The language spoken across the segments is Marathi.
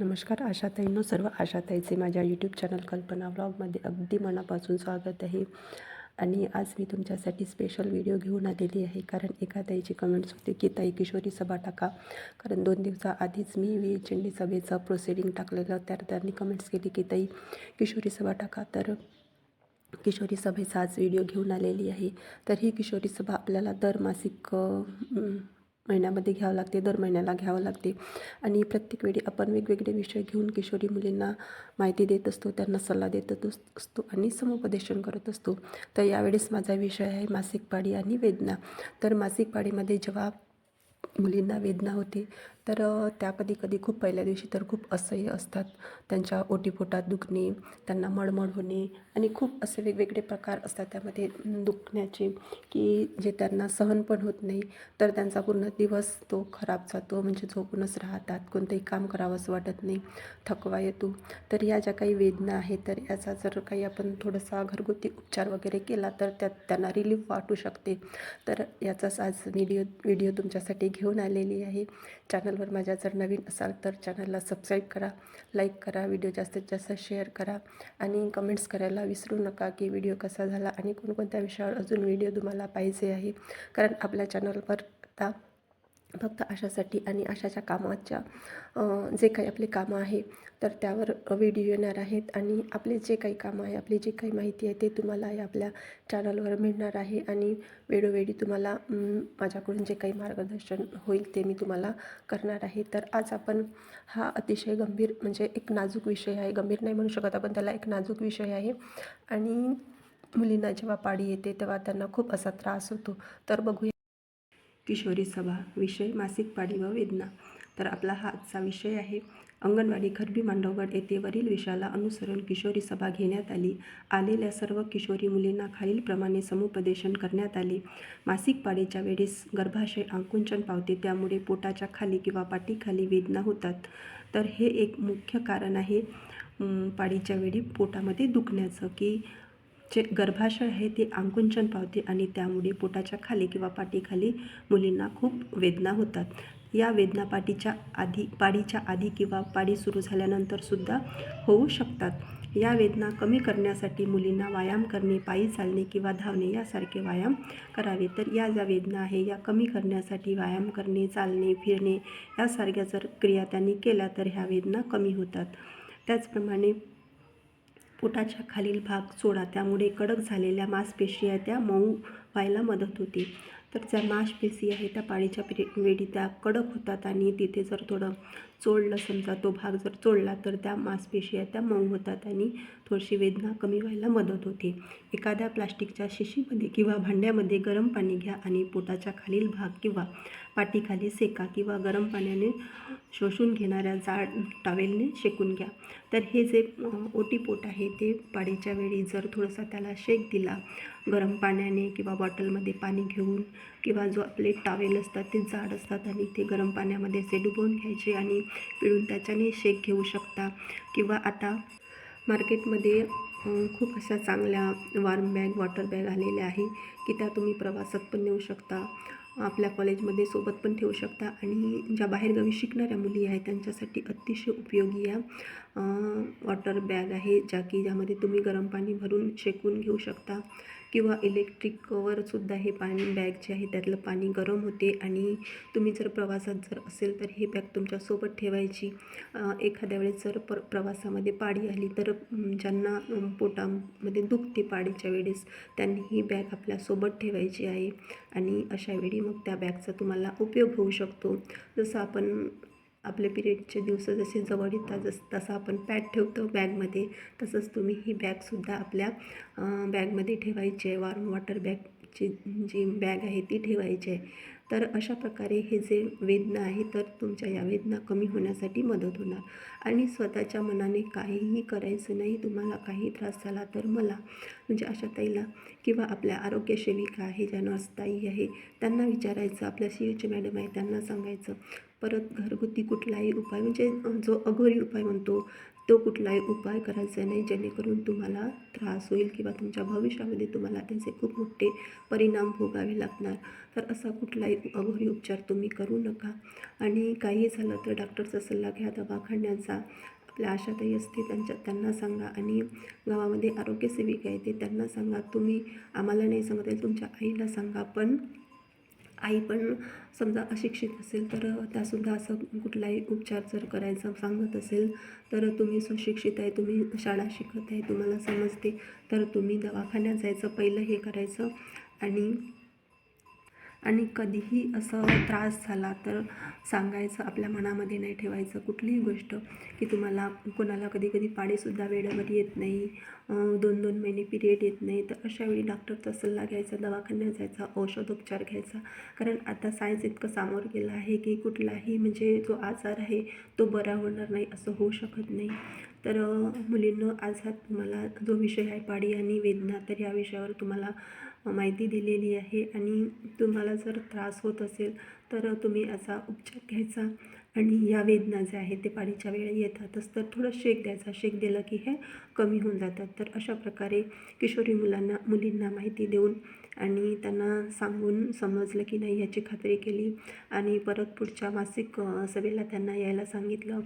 नमस्कार आशाताईंनो सर्व आशाताईचे माझ्या यूट्यूब चॅनल कल्पना व्लॉगमध्ये अगदी मनापासून स्वागत आहे. आणि आज मी तुमच्यासाठी स्पेशल व्हिडिओ घेऊन आलेली आहे. कारण एका ताईची कमेंट्स होती की ताई किशोरी सभा टाका. कारण दोन दिवसाआधीच मी वी चिंडी सभेचं प्रोसिडिंग टाकलेलं. तर त्यांनी कमेंट्स केली की ताई किशोरी सभा टाका. तर किशोरी सभेचा आज व्हिडिओ घेऊन आलेली आहे. तर ही किशोरी सभा आपल्याला दर मासिक महिन्यामध्ये घ्यावं लागते दर महिन्याला घ्यावं लागते. आणि प्रत्येक वेळी आपण वेगवेगळे विषय घेऊन किशोरी मुलींना माहिती देत असतो त्यांना सल्ला देत असतो आणि समुपदेशन करत असतो. तर यावेळेस माझा विषय आहे मासिक पाळी आणि वेदना. तर मासिक पाळीमध्ये जेव्हा मुलींना वेदना होते तर त्या कधी कधी खूप पहिल्या दिवशी तर खूप असह्य असतात. त्यांच्या ओटीपोटात दुखणे त्यांना मळमळ होणे आणि खूप असे वेगवेगळे प्रकार असतात. त्यामध्ये दुखण्याचे की जे त्यांना सहन पण होत नाही तर त्यांचा पूर्ण दिवस तो खराब जातो. म्हणजे झोपूनच राहतात. कोणतंही काम करावंसं वाटत नाही. थकवा येतो. तर या ज्या काही वेदना आहेत तर याचा जर काही आपण थोडासा घरगुती उपचार वगैरे केला तर त्यात त्यांना रिलीफ वाटू शकते. तर याचाच आज व्हिडिओ व्हिडिओ तुमच्यासाठी घेऊन आलेली आहे. चॅनलवर माझ्या जर नवीन असाल तर चॅनलला सबस्क्राईब करा लाईक करा व्हिडिओ जास्तीत जास्त शेअर करा आणि कमेंट्स करायला विसरू नका की व्हिडिओ कसा झाला आणि कोणकोणत्या विषयावर अजून व्हिडिओ तुम्हाला पाहिजे आहे. कारण आपल्या चॅनलवर आता फक्त आशासाठी आणि आशाच्या कामाच्या जे काही आपले कामं आहे तर त्यावर व्हिडिओ येणार आहेत. आणि आपले जे काही कामं आहे आपली जी काही माहिती आहे ते तुम्हाला या आपल्या चॅनलवर मिळणार आहे. आणि वेळोवेळी तुम्हाला माझ्याकडून जे काही मार्गदर्शन होईल ते मी तुम्हाला करणार आहे. तर आज आपण हा अतिशय गंभीर म्हणजे एक नाजूक विषय आहे. गंभीर नाही म्हणू शकत आपण त्याला एक नाजूक विषय आहे. आणि मुलींना जेव्हा पाळी येते तेव्हा त्यांना खूप असा त्रास होतो. तर बघूया. किशोरी सभा विषय मासिक पाळी व वेदना. तर आपला हा आजचा विषय आहे. अंगणवाडी खरबी मांडवगड येथे वरील विषयाला अनुसरून किशोरी सभा घेण्यात आली. आलेल्या सर्व किशोरी मुलींना खालीलप्रमाणे समुपदेशन करण्यात आले. मासिक पाळीच्या वेळेस गर्भाशय आकुंचन पावते. त्यामुळे पोटाच्या खाली किंवा पाठीखाली वेदना होतात. तर हे एक मुख्य कारण आहे. पाळीच्या वेळी पोटामध्ये दुखण्याचं की जे गर्भाशय आहे ते आकुंचन पावते आणि त्यामुळे पोटाच्या खाली किंवा पाठीखाली मुलींना खूप वेदना होतात. या वेदना पाठीच्या आधी पाडीच्या आधी किंवा पाडी सुरू झाल्यानंतर सुद्धा होऊ शकतात. या वेदना कमी करण्यासाठी मुलींना व्यायाम करणे पायी चालणे किंवा धावणे यासारखे व्यायाम करावे. तर या ज्या वेदना आहे या कमी करण्यासाठी व्यायाम करणे चालणे फिरणे यासारख्या जर क्रिया त्यांनी केल्या तर ह्या वेदना कमी होतात. त्याचप्रमाणे पोटाच्या खालील भाग सोडा. त्यामुळे कडक झालेल्या मांसपेशी आहे त्या मऊ व्हायला मदत होते. तर ज्या मांसपेशी आहे त्या पाळीच्या पिरि वेळी त्या कडक होतात आणि तिथे जर थोडं चोळलं समजा तो भाग जर चोळला तर त्या मांसपेशी आहे त्या मऊ होतात आणि थोडीशी वेदना कमी व्हायला मदत होते. एखाद्या प्लास्टिकच्या शिशीमध्ये किंवा भांड्यामध्ये गरम पाणी घ्या आणि पोटाच्या खालील भाग किंवा पाठीखाली सेका किंवा गरम पाण्याने शोषून घेणाऱ्या जाड टावेलने शेकून घ्या. तर हे जे ओटीपोट आहे ते पाळीच्या वेळी जर थोडासा त्याला शेक दिला गरम पाण्याने किंवा बॉटलमध्ये पाणी घेऊन किंवा जो आपले टावेल असतात ते जाड असतात आणि ते गरम पाण्यामध्ये असे डुबवून घ्यायचे आणि पिळून त्याच्याने शेक घेऊ शकता. किंवा आता मार्केटमध्ये खूप अशा चांगल्या वार्म बॅग वॉटर बॅग आलेल्या आहे की त्या तुम्ही प्रवासात पण नेऊ शकता. आपल्या कॉलेजमध्ये सोबत पण ठेवू शकता. आणि ज्या बाहेरगावी शिकणाऱ्या मुली आहेत त्यांच्यासाठी अतिशय उपयोगी या वॉटर बॅग आहे ज्या की ज्यामध्ये तुम्ही गरम पाणी भरून शेकून घेऊ शकता. किंवा इलेक्ट्रिकवर सुद्धा हे पाणी बॅग जे आहे त्यातलं पाणी गरम होते. आणि तुम्ही जर प्रवासात जर असेल तर हे बॅग तुमच्यासोबत ठेवायची. एखाद्या वेळेस जर पर प्रवासामध्ये पाळी आली तर ज्यांना पोटामध्ये दुखते पाळीच्या वेळेस त्यांनी ही बॅग आपल्यासोबत ठेवायची आहे. आणि अशावेळी मग त्या बॅगचा तुम्हाला उपयोग होऊ शकतो. जसं आपण आपले पिरियडचे दिवस जसे जवळ येतात जस तसं आपण पॅड ठेवतो बॅगमध्ये. तसंच तुम्ही ही बॅगसुद्धा आपल्या बॅगमध्ये ठेवायची. आहे वॉर्म वॉटर बॅगची जी बॅग आहे ती ठेवायची. आहे तर अशा प्रकारे हे जे वेदना आहे तर तुमच्या या वेदना कमी होण्यासाठी मदत होणार. आणि स्वतःच्या मनाने काहीही करायचं नाही तुम्हाला काही त्रास झाला तर मला. म्हणजे अशा ताईला किंवा आपल्या आरोग्य सेविका आहे ज्या नर्सताई आहे त्यांना विचारायचं. आपल्या सी एच मॅडम आहे त्यांना सांगायचं. परत घरगुती कुठलाही उपाय म्हणजे जो अघोरी उपाय म्हणतो तो कुठलाही उपाय करायचा नाही जेणेकरून तुम्हाला त्रास होईल किंवा तुमच्या भविष्यामध्ये तुम्हाला त्याचे खूप मोठे परिणाम भोगावे लागणार. तर असा कुठलाही अघोरी उपचार तुम्ही करू नका. आणि काही झालं तर डॉक्टरचा सल्ला घ्या दवाखान्याचा. आपल्या आशाताई असते त्यांच्या त्यांना सांगा. आणि गावामध्ये आरोग्य सेविका येते त्यांना सांगा. तुम्ही आम्हाला नाही सांगता येईल तुमच्या आईला सांगा. पण आई पण समजा अशिक्षित असेल तर त्यासुद्धा असं कुठलाही उपचार जर करायचा सांगत असेल तर तुम्ही सुशिक्षित आहे तुम्ही शाळा शिकत आहे तुम्हाला समजते तर तुम्ही दवाखान्यात जायचं पहिलं हे करायचं आणि आणि कधीही असं त्रास झाला तर सांगायचं आपल्या मनामध्ये नाही ठेवायचं कुठलीही गोष्ट की तुम्हाला कोणाला कधी कधी पाळीसुद्धा वेळेवर येत नाही दोन दोन महिने पिरियड येत नाही तर अशा वेळी डॉक्टरचा सल्ला घ्यायचा दवाखान्यात जायचा औषधोपचार घ्यायचा. कारण आता सायन्स इतकं सामोर गेलं आहे की कुठलाही म्हणजे जो आजार आहे तो बरा होणार नाही असं होऊ शकत नाही. तर मुलींनो आज हा तुम्हाला जो विषय आहे पाळी आणि वेदना तर या विषयावर तुम्हाला माहिती दिलेली आहे आणि तुम्हाला जर त्रास होत असेल तर तुम्ही याचा उपचार घ्यायचा आणि या वेदना ज्या आहेत ते पाळीच्या वेळी येतातच. तर थोडं शेक द्यायचा. शेक दिलं की हे कमी होऊन जातात. तर अशा प्रकारे किशोरी मुलांना मुलींना माहिती देऊन आणि त्यांना सांगून समजलं की नाही याची खात्री केली आणि परत पुढच्या मासिक सभेला त्यांना यायला सांगितलं.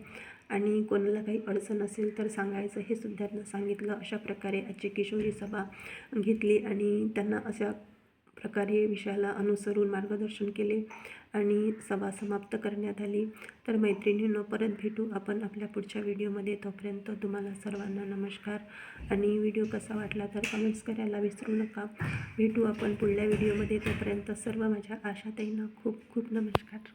आणि कोणाला काही अडचण असेल तर सांगायचं हे सुद्धा त्यांना सांगितलं. अशा प्रकारे आजची किशोरी सभा घेतली आणि त्यांना अशा प्रकारे विषयाला अनुसरून मार्गदर्शन केले आणि सभा समाप्त करण्यात आली. तर मैत्रिणींनो परत भेटू आपण आपल्या पुढच्या व्हिडिओमध्ये. तोपर्यंत तुम्हाला सर्वांना नमस्कार. आणि व्हिडिओ कसा वाटला तर कमेंट्स करायला विसरू नका. भेटू आपण पुढल्या व्हिडिओमध्ये. तोपर्यंत सर्व माझ्या आशाताईंना खूप खूप नमस्कार.